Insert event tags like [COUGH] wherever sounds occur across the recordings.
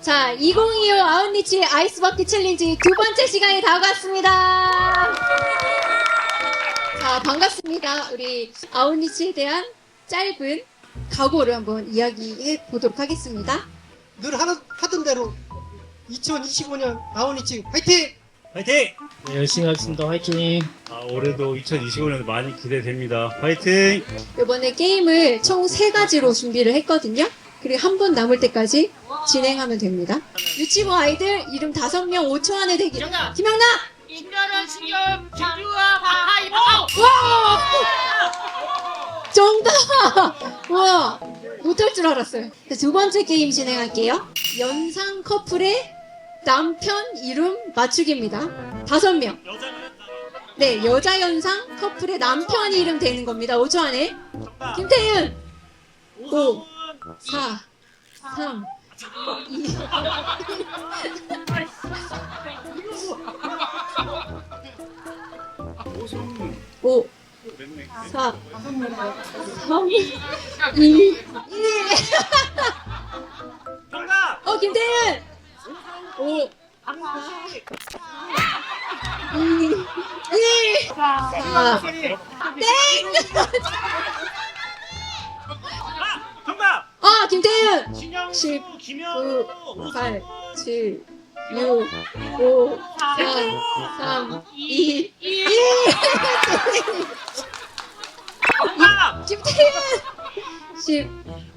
자, 2025 아웃리치 아이스 버킷 챌린지 두 번째 시간이 다가왔습니다. 자, 반갑습니다. 우리 아웃리치에 대한 짧은 각오를 한번 이야기해 보도록 하겠습니다. 늘 하던, 하던 대로 2025년 아우니치 화이팅! 화이팅! 네, 열심히 하겠습니다. 화이팅! 아, 올해도 2025년 많이 기대됩니다. 화이팅! 이번에 게임을 총 세 가지로 준비를 했거든요. 그리고 한 분 남을 때까지 진행하면 됩니다. 유치부 아이들 이름 다섯 명 5초 안에 대기. 정답. 김영남! 인간은 신경 진주와 바하이 와! 정답! 와! 못할 줄 알았어요. 자, 두 번째 게임 진행할게요. 연상 커플의 남편 이름 맞추기입니다. 다섯 명. 네, 여자 연상 커플의 남편 이름 되는 겁니다. 5초 안에. 김태윤! 5, 4, 3, 2, 오, 4, 3, 2, 1. 정답! 어, 김태윤! 5, 4, 2, 1. 4, 땡! 아, 김태윤! 신영수, 십, 김현우, 9, 8, 7, 6, 5, 4, 3, 2, 1. 정답! 김태윤! 10,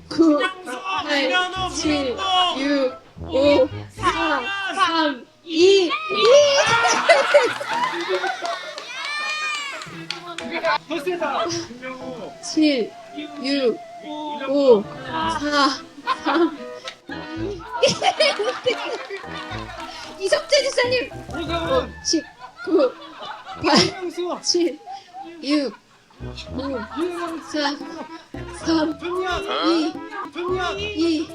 9, 신영수, 8, 김현우, 7, 문도 6, 5, 4, 3, 2, 1. 더 세다! 김명우, 7, 6, 5, 4, 3, 2, [LAUGHS] 이석재 지사님! 10, 9, 8, 7, 6, 5, 4, 3, 2, 2, 2.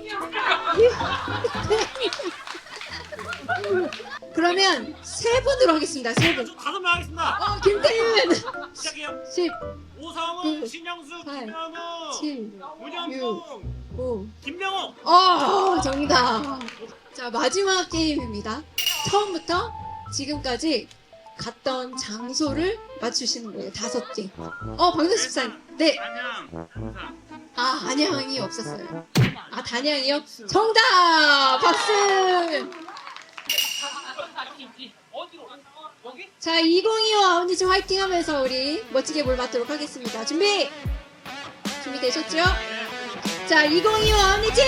그러면 세 분으로 하겠습니다. 세 분. 다섯 명 하겠습니다. 어, 김태윤! 시작해요. 10, 오성훈, 구, 신영수, 팔, 김현우, 7, 문현동, 5, 김명호. 어, 정답. 자, 마지막 게임입니다. 처음부터 지금까지 갔던 장소를 맞추시는 거예요. 다섯 개. 어, 방송십사님. 네. 안녕. 아, 안양이 없었어요. 아, 단양이요? 정답! 박수! 자, 2025 아웃리치 화이팅 하면서 우리 멋지게 물 맞도록 하겠습니다. 준비! 준비되셨죠? 자, 2025 아웃리치!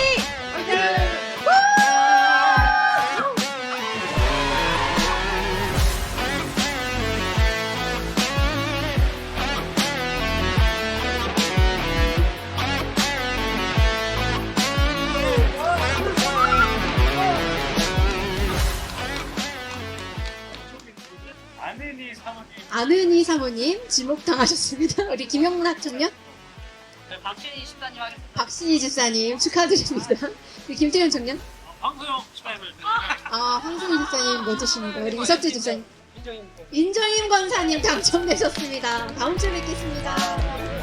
아내니 사모님. 아는이 사모님 지목당하셨습니다. 우리 김영락 청년, 네, 박신희 집사님 하겠습니다. 박신희 집사님 축하드립니다. 우리 [LAUGHS] 김태현 청년, 방소영 축하해볼 아 황승희 집사님 멋지십니다. 우리 이석재 집사님, 인정임 권사님 당첨되셨습니다. 다음 주에 뵙겠습니다.